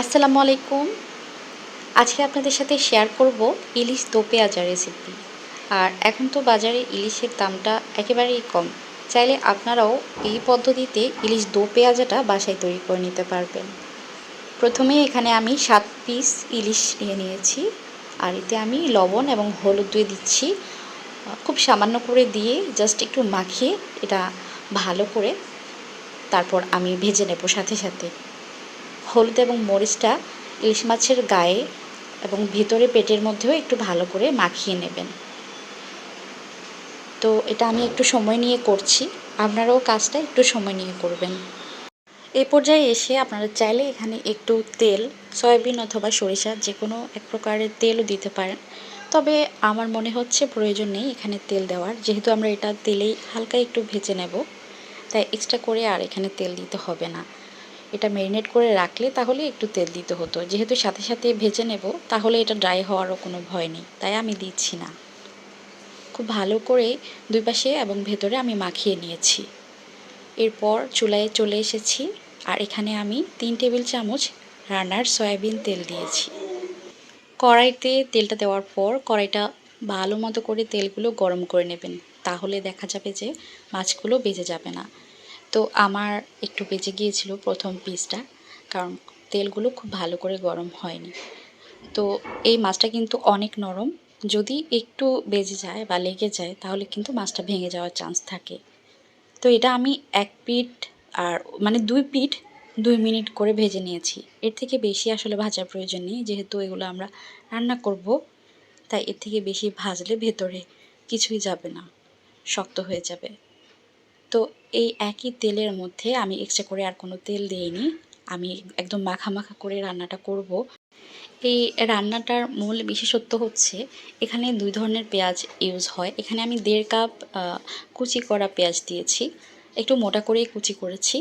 আসসালামু আলাইকুম। আজকে আপনাদের সাথে শেয়ার করব ইলিশ দো পেঁয়াজা রেসিপি আর এখন তো বাজারে ইলিশের দামটা একেবারেই কম। চাইলে আপনারাও এই পদ্ধতিতে ইলিশ দো পেঁয়াজাটা বাসায় তৈরি করে নিতে পারবেন। প্রথমে এখানে আমি সাত পিস ইলিশ নিয়ে নিয়েছি। আর এতে আমি লবণ এবং হলুদ দিয়ে দিচ্ছি। খুব সামান্য করে দিয়ে জাস্ট একটু মাখিয়ে এটা ভালো করে তারপর আমি ভেজে নেব সাথে সাথে। হলুদ এবং মরিচটা ইলিশ মাছের গায়ে এবং ভেতরে পেটের মধ্যেও একটু ভালো করে মাখিয়ে নেবেন। তো এটা আমি একটু সময় নিয়ে করছি। আপনারাও কাজটা একটু সময় নিয়ে করবেন। এই পর্যায়ে এসে আপনারা চাইলে এখানে একটু তেল, সয়াবিন অথবা সরিষা যে কোনো এক প্রকারের তেলও দিতে পারেন। তবে আমার মনে হচ্ছে প্রয়োজন নেই এখানে তেল দেওয়ার। যেহেতু আমরা এটা তেলেই হালকা একটু ভেজে নেব, তাই এক্সট্রা করে আর এখানে তেল দিতে হবে না। এটা ম্যারিনেট করে রাখলে তাহলে একটু তেল দিতে হতো। যেহেতু সাথে সাথে ভেজে নেব, তাহলে এটা ড্রাই হওয়ারও কোনো ভয় নেই। তাই আমি দিচ্ছি না। খুব ভালো করে দুই পাশে এবং ভেতরে আমি মাখিয়ে নিয়েছি। এরপর চুলায় চলে এসেছি আর এখানে আমি তিন টেবিল চামচ রান্নার সয়াবিন তেল দিয়েছি। কড়াইতে তেলটা দেওয়ার পর কড়াইটা ভালো মতো করে তেলগুলো গরম করে নেবেন। তাহলে দেখা যাবে যে মাছগুলো বেজে যাবে না। তো আমার একটু বেজে গিয়েছিল প্রথম পিসটা কারণ তেলগুলো খুব ভালো করে গরম হয়নি। তো এই মাছটা কিন্তু অনেক নরম, যদি একটু বেজে যায় বা লেগে যায়, তাহলে কিন্তু মাছটা ভেঙে যাওয়ার চান্স থাকে। তো এটা আমি এক পিঠ আর মানে দুই পিঠ দুই মিনিট করে ভেজে নিয়েছি। এর থেকে বেশি আসলে ভাজার প্রয়োজন নেই, যেহেতু এগুলো আমরা রান্না করব, তাই এর থেকে বেশি ভাজলে ভেতরে কিছুই যাবে না, শক্ত হয়ে যাবে। তো এই একই তেলের মধ্যে আমি এক্সট্রা করে আর কোনো তেল দিইনি। আমি একদম মাখা মাখা করে রান্নাটা করব। এই রান্নাটার মূল বিশেষত্ব হচ্ছে, এখানে দুই ধরনের পেঁয়াজ ইউজ হয়। এখানে আমি দেড় কাপ কুচি করা পেঁয়াজ দিয়েছি। একটু মোটা করেই কুচি করেছি।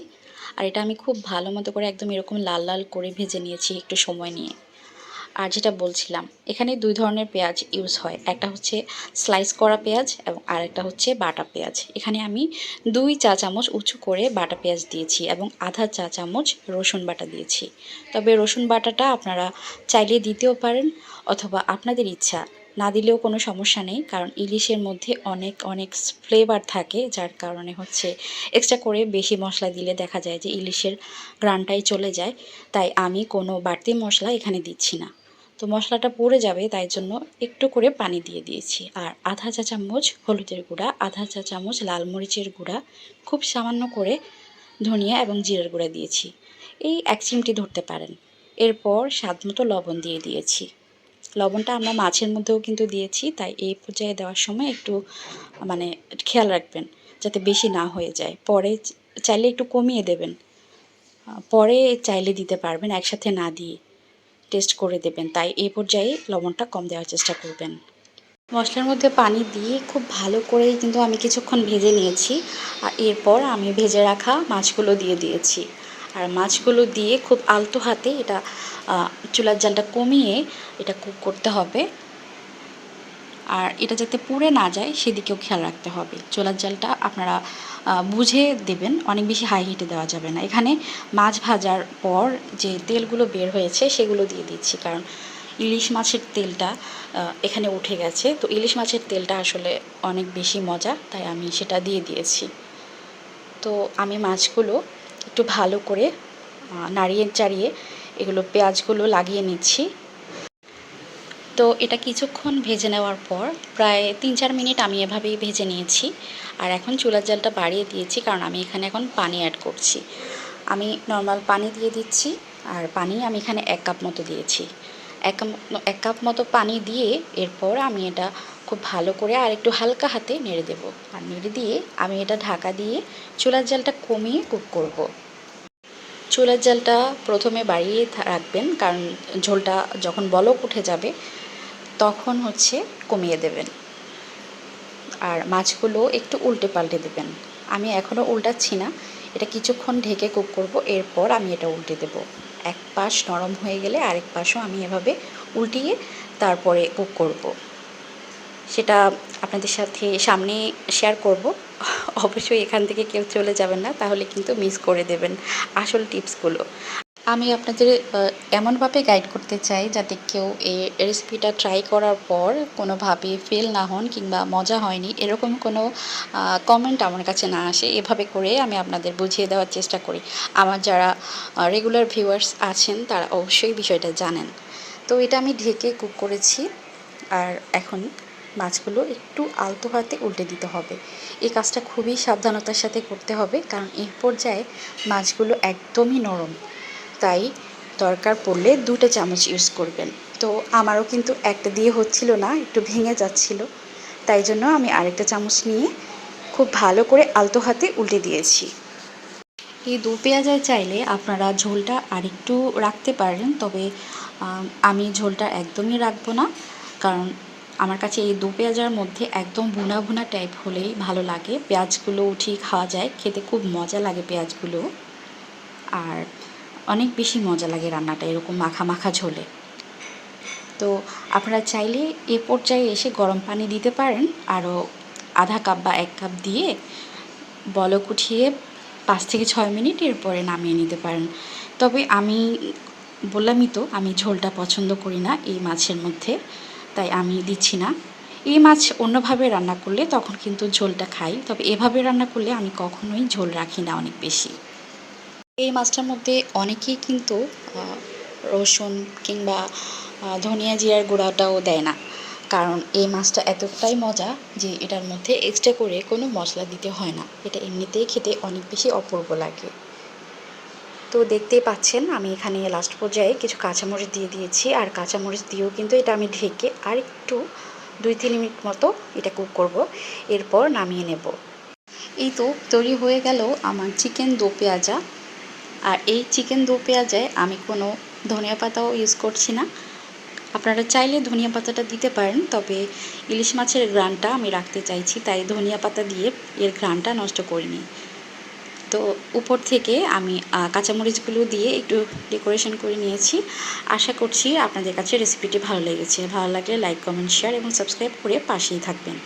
আর এটা আমি খুব ভালো মতো করে একদম এরকম লাল লাল করে ভেজে নিয়েছি একটু সময় নিয়ে। আর যেটা বলছিলাম, এখানে দুই ধরনের পেঁয়াজ ইউজ হয়। একটা হচ্ছে স্লাইস করা পেঁয়াজ এবং আর একটা হচ্ছে বাটা পেঁয়াজ। এখানে আমি দুই চা চামচ উঁচু করে বাটা পেঁয়াজ দিয়েছি এবং আধা চা চামচ রসুন বাটা দিয়েছি। তবে রসুন বাটাটা আপনারা চাইলে দিতেও পারেন অথবা আপনাদের ইচ্ছা, না দিলেও কোনো সমস্যা নেই, কারণ ইলিশের মধ্যে অনেক অনেক ফ্লেভার থাকে, যার কারণে হচ্ছে এক্সট্রা করে বেশি মশলা দিলে দেখা যায় যে ইলিশের গ্রানটাই চলে যায়। তাই আমি কোনো বাড়তি মশলা এখানে দিচ্ছি না। তো মশলাটা পড়ে যাবে, তাই জন্য একটু করে পানি দিয়ে দিয়েছি। আর আধা চা চামচ হলুদের গুঁড়া, আধা চা চামচ লাল মরিচের গুঁড়া, খুব সামান্য করে ধনিয়া এবং জিরের গুঁড়া দিয়েছি। এই এক চিমটি ধরতে পারেন। এরপর স্বাদ মতো লবণ দিয়ে দিয়েছি। লবণটা আমরা মাছের মধ্যেও কিন্তু দিয়েছি, তাই এই পর্যায়ে দেওয়ার সময় একটু মানে খেয়াল রাখবেন যাতে বেশি না হয়ে যায়। পরে চাইলে একটু কমিয়ে দেবেন। পরে চাইলে দিতে পারবেন একসাথে না দিয়ে। টেস্ট করে দেবেন। তাই এই পর্যায়ে লবণটা কম দেওয়ার চেষ্টা করবেন। মশলার মধ্যে পানি দিয়ে খুব ভালো করে কিন্তু আমি কিছুক্ষণ ভেজে নিয়েছি। আর এরপর আমি ভেজে রাখা মাছগুলো দিয়ে দিয়েছি। আর মাছগুলো দিয়ে খুব আলতো হাতে এটা চুলার জালটা কমিয়ে এটা কুক করতে হবে। আর এটা যাতে পুড়ে না যায়, সেদিকেও খেয়াল রাখতে হবে। চোলার জালটা আপনারা বুঝে দেবেন, অনেক বেশি হাই হিটে দেওয়া যাবে না। এখানে মাছ ভাজার পর যে তেলগুলো বের হয়েছে, সেগুলো দিয়ে দিচ্ছি, কারণ ইলিশ মাছের তেলটা এখানে উঠে গেছে। তো ইলিশ মাছের তেলটা আসলে অনেক বেশি মজা, তাই আমি সেটা দিয়ে দিয়েছি। তো আমি মাছগুলো একটু ভালো করে নাড়িয়ে চাড়িয়ে এগুলো পেঁয়াজগুলো লাগিয়ে নিচ্ছি। তো এটা কিছুক্ষণ ভেজে নেওয়ার পর প্রায় তিন চার মিনিট আমি এভাবেই ভেজে নিয়েছি। আর এখন চুলার জালটা বাড়িয়ে দিয়েছি, কারণ আমি এখানে এখন পানি অ্যাড করছি। আমি নর্মাল পানি দিয়ে দিচ্ছি, আর পানি আমি এখানে এক কাপ মতো দিয়েছি। এক কাপ এক কাপ মতো পানি দিয়ে এরপর আমি এটা খুব ভালো করে আর একটু হালকা হাতে নেড়ে দেব। আর নেড়ে দিয়ে আমি এটা ঢাকা দিয়ে চুলার জালটা কমিয়ে কুক করব। চুলার জালটা প্রথমে বাড়িয়ে রাখবেন, কারণ ঝোলটা যখন বলক উঠে যাবে তখন হচ্ছে কমিয়ে দেবেন। আর মাছগুলো একটু উল্টে পাল্টে দেবেন। আমি এখনও উল্টাচ্ছি না। এটা কিছুক্ষণ ঢেকে কুক করব, এরপর আমি এটা উল্টে দেব। এক পাশ নরম হয়ে গেলে আরেক পাশও আমি এভাবে উল্টিয়ে তারপরে কুক করব। সেটা আপনাদের সাথে সামনে শেয়ার করব। অবশ্যই এখান থেকে কেউ চলে যাবেন না, তাহলে কিন্তু মিস করে দেবেন আসল টিপসগুলো আমি আপনাদের এমনভাবে গাইড করতে চাই যাতে কেউ এই রেসিপিটা ট্রাই করার পর কোনোভাবে ফেল না হন কিংবা মজা হয়নি। এরকম কোনো কমেন্ট আমার কাছে না আসে। এভাবে করে আমি আপনাদের বুঝিয়ে দেওয়ার চেষ্টা করি। আমার যারা রেগুলার ভিউয়ার্স আছেন তারা অবশ্যই বিষয়টা জানেন। তো এটা আমি ঢেকে কুক করেছি। আর এখন মাছগুলো একটু আলতো হাতে উল্টে দিতে হবে। এই কাজটা খুবই সাবধানতার সাথে করতে হবে। কারণ এই পর্যায়ে মাছগুলো একদমই নরম। তাই দরকার পড়লে দুটো চামচ ইউজ করবেন। তো আমারও কিন্তু একটা দিয়ে হচ্ছিল না, একটু ভেঙে যাচ্ছিল। তাই জন্য আমি আরেকটা চামচ নিয়ে খুব ভালো করে আলতো হাতে উল্টে দিয়েছি। এই দু পেঁয়াজায় চাইলে আপনারা ঝোলটা আরেকটু রাখতে পারেন, তবে আমি ঝোলটা একদমই রাখব না। কারণ আমার কাছে এই দু পেঁয়াজার মধ্যে একদম ভুনা ভুনা টাইপ হলেই ভালো লাগে। পেঁয়াজগুলো উঠিয়ে খাওয়া যায়, খেতে খুব মজা লাগে পেঁয়াজগুলো। আর অনেক বেশি মজা লাগে রান্নাটা, এরকম মাখা মাখা ঝোলে। তো আপনারা চাইলে এ পর্যায়ে এসে গরম পানি দিতে পারেন, আরও আধা কাপ বা এক কাপ দিয়ে বলক উঠিয়ে পাঁচ থেকে ছয় মিনিট এরপরে নামিয়ে নিতে পারেন। তবে আমি বললামই তো, আমি ঝোলটা পছন্দ করি না এই মাছের মধ্যে, তাই আমি দিচ্ছি না। এই মাছ অন্যভাবে রান্না করলে তখন কিন্তু ঝোলটা খাই, তবে এভাবে রান্না করলে আমি কখনোই ঝোল রাখি না অনেক বেশি। এই মাছটার মধ্যে অনেকেই কিন্তু রসুন কিংবা ধনিয়া জিরার গুঁড়াটাও দেয় না। কারণ এই মাছটা এতটাই মজা যে এটার মধ্যে এক্সট্রা করে কোনো মশলা দিতে হয় না। এটা এমনিতেই খেতে অনেক বেশি অপূর্ব লাগে। তো দেখতেই পাচ্ছেন, আমি এখানে লাস্ট পর্যায়ে কিছু কাঁচামরিচ দিয়ে দিয়েছি। আর কাঁচামরিচ দিয়েও কিন্তু এটা আমি ঢেকে আর একটু দুই, তিন মিনিট মতো এটা কুক করব। এরপর নামিয়ে নেব। এই তো তৈরি হয়ে গেল আমার চিকেন দো পেঁয়াজা। আর এই চিকেন দো পেঁয়াজায় আমি কোনো ধনিয়া পাতাও ইউজ করছি না। আপনারা চাইলে ধনিয়া পাতাটা দিতে পারেন, তবে ইলিশ মাছের গ্রানটা আমি রাখতে চাইছি, তাই ধনিয়া পাতা দিয়ে এর গ্রানটা নষ্ট করিনি। তো উপর থেকে আমি কাঁচামরিচগুলো দিয়ে একটু ডেকোরেশন করে নিয়েছি। আশা করছি আপনাদের কাছে রেসিপিটি ভালো লেগেছে। ভালো লাগলে লাইক কমেন্ট শেয়ার এবং সাবস্ক্রাইব করে পাশেই থাকবেন।